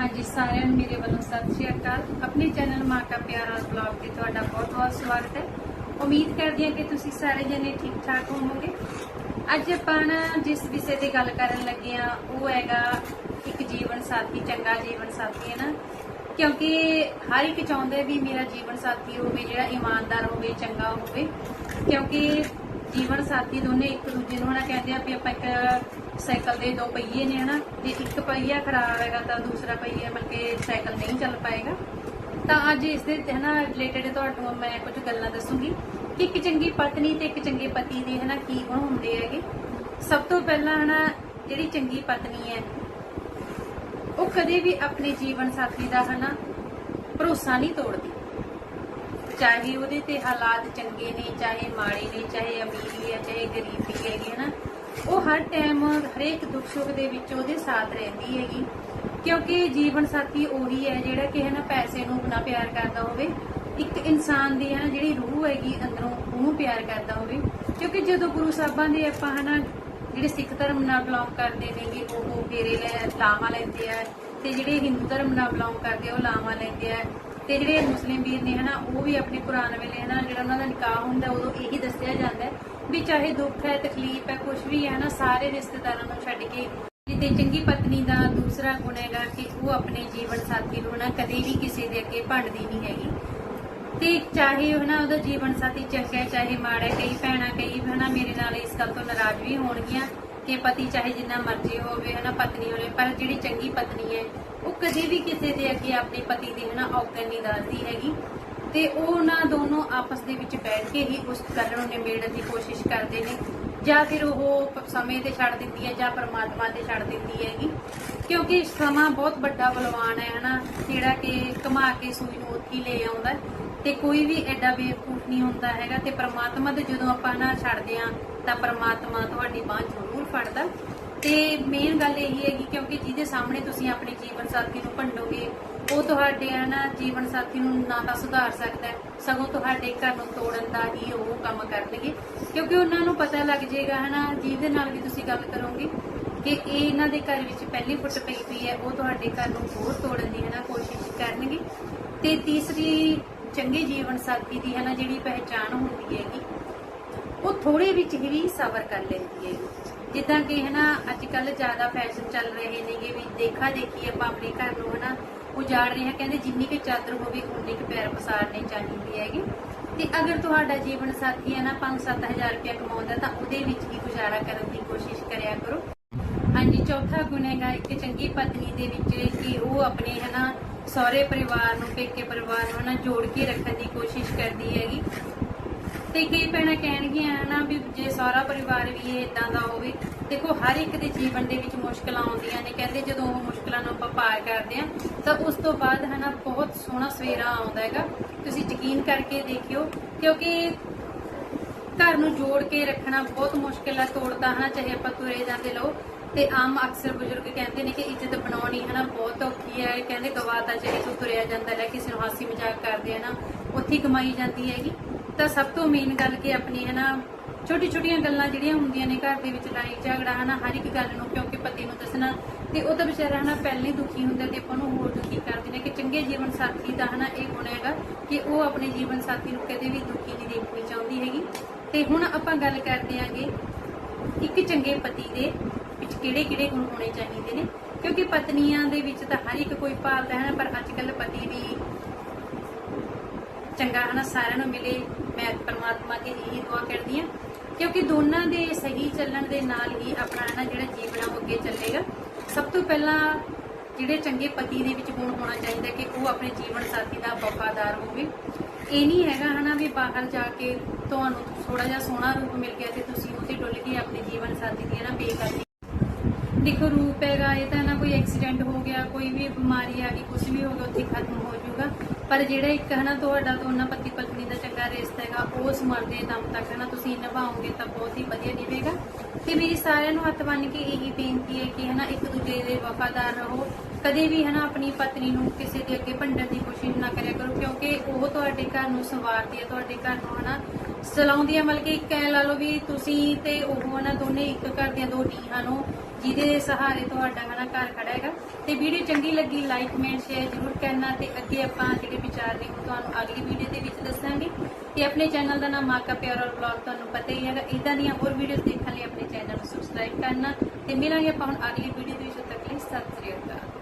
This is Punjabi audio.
ਹਾਂਜੀ, ਸਾਰਿਆਂ ਨੂੰ ਮੇਰੇ ਵੱਲੋਂ ਸਤਿ ਸ਼੍ਰੀ ਅਕਾਲ। ਆਪਣੇ ਚੈਨਲ ਮਾਂ ਕਾ ਪਿਆਰਾ ਬਲੌਗ ਤੇ ਤੁਹਾਡਾ ਬਹੁਤ-ਬਹੁਤ ਸਵਾਗਤ ਹੈ। ਉਮੀਦ ਕਰਦੀ ਹਾਂ ਕਿ ਤੁਸੀਂ ਸਾਰੇ ਜਣੇ ਠੀਕ ਠਾਕ ਹੋਵੋਗੇ। ਅੱਜ ਆਪਾਂ ਨਾ ਜਿਸ ਵਿਸ਼ੇ ਤੇ ਗੱਲ ਕਰਨ ਲੱਗੇ ਆ ਉਹ ਹੈਗਾ ਇੱਕ ਜੀਵਨ ਸਾਥੀ, ਚੰਗਾ ਜੀਵਨ ਸਾਥੀ, ਹੈ ਨਾ? ਕਿਉਂਕਿ ਹਰ ਇੱਕ ਚਾਹੁੰਦਾ ਵੀ ਮੇਰਾ ਜੀਵਨ ਸਾਥੀ ਹੋਵੇ, ਜਿਹੜਾ ਇਮਾਨਦਾਰ ਹੋਵੇ, ਚੰਗਾ ਹੋਵੇ। ਕਿਉਂਕਿ ਜੀਵਨ ਸਾਥੀ ਦੋਨੇ ਇੱਕ ਦੂਜੇ ਨੂੰ ਹਨਾ ਕਹਿੰਦੇ ਆ ਵੀ ਆਪਾਂ ਇੱਕ ਸਾਈਕਲ ਦੇ ਦੋ ਪਹੀਏ ਨੇ ਹਨਾ, ਜੇ ਇੱਕ ਪਹੀਆ ਖਰਾਬ ਹੈਗਾ ਤਾਂ ਦੂਸਰਾ ਪਹੀਆ ਮਤਲਬ ਕਿ ਸਾਈਕਲ ਨਹੀਂ ਚੱਲ ਪਾਏਗਾ। ਤਾਂ ਅੱਜ ਇਸ ਦੇ ਹਨਾ ਰਿਲੇਟਡ ਤੁਹਾਨੂੰ ਮੈਂ ਕੁਝ ਗੱਲਾਂ ਦੱਸੂਗੀ। ਕਿ ਇੱਕ ਚੰਗੀ ਪਤਨੀ ਤੇ ਇੱਕ ਚੰਗੇ ਪਤੀ ਦੇ ਹਨਾ ਕੀ ਗੁਣ ਹੁੰਦੇ ਹੈਗੇ। ਸਭ ਤੋਂ ਪਹਿਲਾਂ ਹਨਾ ਜਿਹੜੀ ਚੰਗੀ ਪਤਨੀ ਹੈ, ਉਹ ਕਦੇ ਵੀ ਆਪਣੇ ਜੀਵਨ ਸਾਥੀ ਦਾ ਹਨਾ ਭਰੋਸਾ ਨਹੀਂ ਤੋੜਦੀ। ਚਾਹੇ ਉਹਦੇ ਤੇ ਹਾਲਾਤ ਚੰਗੇ ਨੇ, ਚਾਹੇ ਮਾੜੇ ਨੇ, ਚਾਹੇ ਅਮੀਰੀ ਹੈ, ਚਾਹੇ ਗਰੀਬੀ ਹੈਗੀ ਹੈ ਨਾ ਉਹ ਹਰ ਟਾਈਮ ਹਰੇਕ ਦੁੱਖ ਸੁੱਖ ਦੇ ਵਿੱਚ ਉਹਦੇ ਸਾਥ ਰਹਿੰਦੀ ਹੈਗੀ। ਕਿਉਂਕਿ ਜੀਵਨ ਸਾਥੀ ਉਹੀ ਹੈ ਜਿਹੜਾ ਕਿ ਹੈ ਨਾ ਪੈਸੇ ਨੂੰ ਬਿਨਾ ਪਿਆਰ ਕਰਦਾ ਹੋਵੇ। ਇੱਕ ਇਨਸਾਨ ਦੀ ਹੈ ਨਾ, ਜਿਹੜੀ ਰੂਹ ਹੈਗੀ ਅੰਦਰੋਂ, ਉਹਨੂੰ ਪਿਆਰ ਕਰਦਾ ਹੋਵੇ। ਕਿਉਂਕਿ ਜਦੋਂ ਗੁਰੂ ਸਾਹਿਬਾਂ ਦੇ ਆਪਾਂ ਹਨਾ, ਜਿਹੜੇ ਸਿੱਖ ਧਰਮ ਨਾਲ ਬਿਲੋਂਗ ਕਰਦੇ ਨੇਗੇ, ਉਹ ਫੇਰੇ ਲੈ ਲਾਵਾਂ ਲੈਂਦੇ ਆ ਤੇ ਜਿਹੜੇ ਹਿੰਦੂ ਧਰਮ ਨਾਲ ਬਿਲੋਂਗ ਕਰਦੇ, ਉਹ ਲਾਵਾਂ ਲੈਂਦੇ ਆ। ਤੇ ਜਿਹੜੇ ਮੁਸਲਿਮ ਵੀਰ ਨੇ ਹਨਾ, ਉਹ ਵੀ ਆਪਣੇ ਕੁਰਾਨ ਵੇਲੇ ਹਨਾ, ਜਿਹੜਾ ਉਹਨਾਂ ਦਾ ਨਿਕਾਹ ਹੁੰਦਾ, ਉਦੋਂ ਇਹੀ ਦੱਸਿਆ ਜਾਂਦਾ ਵੀ ਚਾਹੇ ਦੁੱਖ ਹੈ, ਤਕਲੀਫ ਹੈ ਕੁਝ ਵੀ ਹੈ ਨਾ ਸਾਰੇ ਰਿਸ਼ਤੇਦਾਰਾਂ ਨੂੰ ਛੱਡ ਕੇ ਤੇ ਚੰਗੀ ਪਤਨੀ ਦਾ ਦੂਸਰਾ ਗੁਣ ਹੈਗਾ ਕਿ ਉਹ ਆਪਣੇ ਜੀਵਨ ਸਾਥੀ ਨੂੰ ਨਾ ਕਦੇ ਵੀ ਕਿਸੇ ਦੇ ਅੱਗੇ ਭੰਡਦੀ ਨਹੀਂ ਹੈਗੀ। ਤੇ ਚਾਹੇ ਹਨਾ ਨਾ ਉਹਦਾ ਜੀਵਨ ਸਾਥੀ ਚੰਗਾ ਚਾਹੇ ਮਾੜਾ ਕਈ ਭੈਣਾਂ ਕਈ ਹਨਾ, ਮੇਰੇ ਨਾਲ ਇਸ ਗੱਲ ਤੋਂ ਨਾਰਾਜ਼ ਵੀ ਹੋਣਗੀਆਂ ਕਿ ਪਤੀ ਚਾਹੇ ਜਿੰਨਾ ਮਰਜ਼ੀ ਹੋਵੇ ਹਨਾ, ਪਤਨੀ ਹੋਵੇ, ਪਰ ਜਿਹੜੀ ਚੰਗੀ ਪਤਨੀ ਹੈ ਉਹ ਕਦੇ ਵੀ ਕਿਸੇ ਦੇ ਅੱਗੇ ਆਪਣੇ ਪਤੀ ਦੀ ਹਨਾ ਔਕਣ ਨਹੀਂ ਦੱਸਦੀ ਹੈਗੀ। ਤੇ ਉਹ ਨਾ ਦੋਨੋਂ ਆਪਸ ਦੇ ਵਿੱਚ ਬੈਠ ਕੇ ਹੀ ਉਸ ਗੱਲ ਨੂੰ ਨਿਬੇੜਨ ਦੀ ਕੋਸ਼ਿਸ਼ ਕਰਦੇ ਨੇ। ਜਾਂ ਫਿਰ ਉਹ ਸਮੇਂ ਤੇ ਛੱਡ ਦਿੰਦੀ ਹੈ ਜਾਂ ਪਰਮਾਤਮਾ ਤੇ ਛੱਡ ਦਿੰਦੀ ਹੈਗੀ। ਕਿਉਂਕਿ ਸਮਾਂ ਬਹੁਤ ਵੱਡਾ ਬਲਵਾਨ ਹੈ ਹਨਾ। ਜਿਹੜਾ ਕਿ ਕਮਾ ਕੇ ਸੂਈ ਨੂੰ ਉੱਥੇ ਲੈ ਆਉਂਦਾ ਹੈ। ਤੇ ਕੋਈ ਵੀ ਐਡਾ ਬੇਵਕੂਫ ਨਹੀਂ ਹੁੰਦਾ ਹੈਗਾ। ਤੇ ਪਰਮਾਤਮਾ ਦੇ ਜਦੋਂ ਆਪਾਂ ਨਾ ਛੱਡਦੇ ਆ ਤਾਂ ਪ੍ਰਮਾਤਮਾ ਤੁਹਾਡੀ ਬਾਹ ਜ਼ਰੂਰ ਫੜਦਾ। ਤੇ ਮੇਨ ਗੱਲ ਇਹ ਹੈਗੀ ਕਿਉਂਕਿ ਜਿਹਦੇ ਸਾਹਮਣੇ ਤੁਸੀਂ ਆਪਣੇ ਜੀਵਨ ਸਾਥੀ ਨੂੰ ਭੰਡੋਗੇ, ਉਹ ਤੁਹਾਡੇ ਨਾ ਜੀਵਨ ਸਾਥੀ ਨੂੰ ਨਾ ਤਾਂ ਸੁਧਾਰ ਸਕਦਾ, ਸਗੋਂ ਤੁਹਾਡੇ ਘਰ ਨੂੰ ਤੋੜਨ ਦਾ ਹੀ ਉਹ ਕੰਮ ਕਰਨਗੇ। ਕਿਉਂਕਿ ਉਹਨਾਂ ਨੂੰ ਪਤਾ ਲੱਗ ਜਾਏਗਾ ਹਨਾ ਜਿਹਦੇ ਨਾਲ ਵੀ ਤੁਸੀਂ ਗੱਲ ਕਰੋਗੇ, ਕਿ ਇਹ ਇਹਨਾਂ ਦੇ ਘਰ ਵਿੱਚ ਪਹਿਲੀ ਫੁੱਟ ਪਈ ਪਈ ਹੈ, ਉਹ ਤੁਹਾਡੇ ਘਰ ਨੂੰ ਹੋਰ ਤੋੜਨ ਦੀ ਹਨਾ ਕੋਸ਼ਿਸ਼ ਕਰਨਗੇ। ਤੇ ਤੀਸਰੀ ਚੰਗੇ ਜੀਵਨ ਸਾਥੀ ਦੀ ਹਨਾ ਜਿਹੜੀ ਪਹਿਚਾਣ ਹੁੰਦੀ ਹੈਗੀ, ਉਹ ਥੋੜੇ ਵਿੱਚ ਹੀ ਸਬਰ ਕਰ ਲੈਂਦੀ ਹੈ ਜਿੱਦਾਂ ਕਿ ਹਨਾ ਅੱਜ ਕੱਲ ਜ਼ਿਆਦਾ ਫੈਸ਼ਨ ਚੱਲ ਰਹੇ ਨੇਗੇ ਵੀ ਦੇਖਾ ਦੇਖੀ ਆਪਾਂ ਆਪਣੇ ਘਰ ਨੂੰ ਹਨਾ ਉਜਾੜ ਰਹੇ ਹਾਂ। ਕਹਿੰਦੇ ਜਿੰਨੀ ਕਿ ਚਾਦਰ ਹੋਵੇ, ਉਨੀ ਕੁ ਪੈਰ ਪਸਾਰਨੇ ਚਾਹੀਦੀ ਹੈਗੀ। ਤੇ ਅਗਰ ਤੁਹਾਡਾ ਜੀਵਨ ਸਾਥੀ ਹੈ ਨਾ 5-7000 ਰੁਪਏ ਕਮਾਉਂਦਾ ਤਾਂ ਉਹਦੇ ਵਿੱਚ ਹੀ ਗੁਜ਼ਾਰਾ ਕਰਨ ਦੀ ਕੋਸ਼ਿਸ਼ ਕਰਿਆ ਕਰੋ। ਹਾਂਜੀ, ਚੌਥਾ ਗੁਣ ਹੈਗਾ ਇੱਕ ਚੰਗੀ ਪਤਨੀ ਦੇ ਵਿੱਚ ਕਿ ਉਹ ਆਪਣੇ ਹਨਾ ਸਹੁਰੇ ਪਰਿਵਾਰ ਨੂੰ, ਪੇਕੇ ਪਰਿਵਾਰ ਨੂੰ ਹਨਾ ਜੋੜ ਕੇ ਰੱਖਣ ਦੀ ਕੋਸ਼ਿਸ਼ ਕਰਦੀ ਹੈਗੀ। ਤੇ ਕਈ ਭੈਣਾਂ ਕਹਿਣਗੀਆਂ ਹਨਾ ਵੀ ਜੇ ਸਹੁਰਾ ਪਰਿਵਾਰ ਵੀ ਇਦਾਂ ਦਾ ਹੋਵੇ, ਦੇਖੋ ਹਰ ਇੱਕ ਦੇ ਜੀਵਨ ਦੇ ਵਿੱਚ ਮੁਸ਼ਕਲਾਂ ਆਉਂਦੀਆਂ ਨੇ, ਕਹਿੰਦੇ ਜਦੋਂ ਉਹ ਮੁਸ਼ਕਲਾਂ ਨੂੰ ਆਪਾਂ ਪਾਰ ਕਰਦੇ ਆ ਤਾਂ ਉਸ ਤੋਂ ਬਾਅਦ ਹਨਾ ਬਹੁਤ ਸੋਹਣਾ ਸਵੇਰਾ ਆਉਂਦਾ ਹੈਗਾ। ਤੁਸੀਂ ਯਕੀਨ ਕਰਕੇ ਦੇਖਿਓ, ਕਿਉਂਕਿ ਘਰ ਨੂੰ ਜੋੜ ਕੇ ਰੱਖਣਾ ਬਹੁਤ ਮੁਸ਼ਕਿਲ ਹੈ ਤੋੜਦਾ ਹਨਾ, ਚਾਹੇ ਆਪਾਂ ਤੁਰੇ ਜਾਂਦੇ ਲਓ ਤੇ ਆਮ ਅਕਸਰ ਬਜ਼ੁਰਗ ਕਹਿੰਦੇ ਨੇ ਕਿ ਇੱਜ਼ਤ ਬਣਾਉਣੀ ਹਨਾ ਬਹੁਤ ਔਖੀ ਹੈ, ਕਹਿੰਦੇ ਗਵਾਤਾ ਚਾਹੇ ਤੂੰ ਤੁਰਿਆ ਜਾਂਦਾ ਲੈ ਕਿਸੇ ਨੂੰ ਹਾਸੀ ਮਜ਼ਾਕ ਕਰਦੇ ਹਨਾ ਉੱਥੇ ਕਮਾਈ ਜਾਂਦੀ ਹੈਗੀ। ਤਾਂ ਸਭ ਤੋਂ ਮੇਨ ਗੱਲ ਕਿ ਆਪਣੀ ਹੈ ਨਾ ਛੋਟੀ ਛੋਟੀਆਂ ਗੱਲਾਂ ਜਿਹੜੀਆਂ ਹੁੰਦੀਆਂ ਨੇ ਘਰ ਦੇ ਵਿੱਚ ਲੜਾਈ ਝਗੜਾ ਹਨਾ ਹਰ ਇੱਕ ਗੱਲ ਨੂੰ ਕਿਉਂਕਿ ਪਤੀ ਨੂੰ ਦੱਸਣਾ। ਤੇ ਉਹ ਤਾਂ ਵਿਚਾਰਾ ਹਨਾ ਪਹਿਲਾਂ ਹੀ ਦੁਖੀ ਹੁੰਦਾ ਤੇ ਆਪਾਂ ਨੂੰ ਹੋਰ ਦੁਖੀ ਕਰਦੇ ਨੇ ਕਿ ਚੰਗੇ ਜੀਵਨ ਸਾਥੀ ਦਾ ਹਨਾ ਇਹ ਗੁਣ ਹੈਗਾ ਕਿ ਉਹ ਆਪਣੇ ਜੀਵਨ ਸਾਥੀ ਨੂੰ ਕਦੇ ਵੀ ਦੁਖੀ ਨਹੀਂ ਦੇਖਣੀ ਚਾਹੁੰਦੀ ਹੈਗੀ। ਤੇ ਹੁਣ ਆਪਾਂ ਗੱਲ ਕਰਦੇ ਆਂਗੇ ਇੱਕ ਚੰਗੇ ਪਤੀ ਦੇ ਵਿੱਚ ਕਿਹੜੇ ਕਿਹੜੇ ਗੁਣ ਹੋਣੇ ਚਾਹੀਦੇ ਨੇ? ਕਿਉਂਕਿ ਪਤਨੀਆਂ ਦੇ ਵਿੱਚ ਤਾਂ ਹਰ ਇੱਕ ਕੋਈ ਭਾਲਦਾ ਹੈ ਨਾ, ਪਰ ਅੱਜ ਕੱਲ ਪਤੀ ਵੀ ਚੰਗਾ ਹਨਾ, ਸਾਰਿਆਂ ਨੂੰ ਮਿਲੇ। ਮੈਂ ਪਰਮਾਤਮਾ ਅੱਗੇ ਇਹੀ ਦੁਆ ਕਰਦੀ ਹਾਂ। ਕਿਉਂਕਿ ਦੋਨਾਂ ਦੇ ਸਹੀ ਚੱਲਣ ਦੇ ਨਾਲ ਹੀ ਆਪਣਾ ਨਾ ਜਿਹੜਾ ਜੀਵਨ ਆ ਉਹ ਅੱਗੇ ਚੱਲੇਗਾ। ਸਭ ਤੋਂ ਪਹਿਲਾਂ ਜਿਹੜੇ ਚੰਗੇ ਪਤੀ ਦੇ ਵਿੱਚ ਗੁਣ ਹੋਣਾ ਚਾਹੀਦਾ ਕਿ ਉਹ ਆਪਣੇ ਜੀਵਨ ਸਾਥੀ ਦਾ ਵਫਾਦਾਰ ਹੋਵੇ। ਇਹ ਨਹੀਂ ਹੈਗਾ ਹਨਾ ਵੀ ਬਾਹਰ ਜਾ ਕੇ ਤੁਹਾਨੂੰ ਥੋੜਾ ਜਿਹਾ ਸੋਹਣਾ ਰੂਪ ਮਿਲ ਗਿਆ ਤੇ ਤੁਸੀਂ ਉਹਤੇ ਡੁੱਲ ਕੇ ਆਪਣੇ ਜੀਵਨ ਸਾਥੀ ਦੀ ਨਾ ਬੇਕਦਰੀ ਦੇਖੋ ਰੂਪ ਹੈਗਾ, ਇਹ ਤਾਂ ਨਾ ਕੋਈ ਐਕਸੀਡੈਂਟ ਹੋ ਗਿਆ, ਕੋਈ ਵੀ ਬਿਮਾਰੀ ਆ ਗਈ ਕੁਝ ਵੀ ਹੋ ਗਿਆ, ਉੱਥੇ ਖਤਮ ਹੋ ਜਾਊਗਾ। ਪਰ ਜਿਹੜਾ ਇੱਕ ਹਨਾ ਤੁਹਾਡਾ ਦੋਨਾਂ ਪਤੀ ਪਤਨੀ ਦਾ ਚੰਗਾ ਰਿਸ਼ਤਾ ਹੈਗਾ ਉਸ ਮਰਦੇ ਦਮ ਤੱਕ, ਹਨਾ, ਤੁਸੀਂ ਨਿਭਾਓਗੇ ਤਾਂ ਬਹੁਤ ਹੀ ਵਧੀਆ ਨਿਭੇਗਾ। ਤੇ ਮੇਰੀ ਸਾਰਿਆਂ ਨੂੰ ਹੱਥ ਬੰਨ ਕੇ ਇਹੀ ਬੇਨਤੀ ਹੈ ਕਿ, ਹਨਾ, ਇੱਕ ਦੂਜੇ ਦੇ ਵਫਾਦਾਰ ਰਹੋ। ਕਦੇ ਵੀ, ਹਨਾ, ਆਪਣੀ ਪਤਨੀ ਨੂੰ ਕਿਸੇ ਦੇ ਅੱਗੇ ਭੰਡਣ ਦੀ ਕੋਸ਼ਿਸ਼ ਨਾ ਕਰਿਆ ਕਰੋ, ਕਿਉਂਕਿ ਉਹ ਤੁਹਾਡੇ ਘਰ ਨੂੰ ਸੰਵਾਰਦੀ ਹੈ, ਤੁਹਾਡੇ ਘਰ ਨੂੰ, ਹਨਾ ਚਲਾਉਂਦੀ ਮਤਲਬ ਕਿ ਇੱਕ ਐ ਲਾ ਲਓ ਵੀ ਤੁਸੀਂ ਤੇ ਉਹ ਉਹਨਾਂ ਦੋਨੇ ਇੱਕ ਘਰ ਦੀਆਂ ਦੋ ਢੀਹਾਂ ਨੂੰ, ਜਿਹਦੇ ਸਹਾਰੇ ਤੁਹਾਡਾ ਹਨਾ ਘਰ ਖੜਾ ਹੈਗਾ। ਤੇ ਵੀਡੀਓ ਚੰਗੀ ਲੱਗੀ ਲਾਈਕ ਕਮੈਂਟ ਸ਼ੇਅਰ ਜ਼ਰੂਰ ਕਰਨਾ ਤੇ ਅੱਗੇ ਆਪਾਂ ਜਿਹੜੇ ਵਿਚਾਰ ਨੇ ਉਹ ਤੁਹਾਨੂੰ ਅਗਲੀ ਵੀਡੀਓ ਦੇ ਵਿੱਚ ਦੱਸਾਂਗੇ। ਤੇ ਆਪਣੇ ਚੈਨਲ ਦਾ ਨਾਮ ਮਾਕਾ ਪਿਆਰ ਔਰ ਬਲੌਗ ਤੁਹਾਨੂੰ ਪਤਾ ਹੀ ਹੈਗਾ। ਇਦਾਂ ਦੀਆਂ ਹੋਰ ਵੀਡੀਓਜ਼ ਦੇਖਣ ਲਈ ਆਪਣੇ ਚੈਨਲ ਨੂੰ ਸਬਸਕ੍ਰਾਈਬ ਕਰਨਾ। ਤੇ ਮਿਲਾਂਗੇ ਆਪਾਂ ਹੁਣ ਅਗਲੀ ਵੀਡੀਓ ਦੇ ਵਿੱਚ। ਤੱਕ ਲਈ ਸਤਿ ਸ੍ਰੀ ਅਕਾਲ।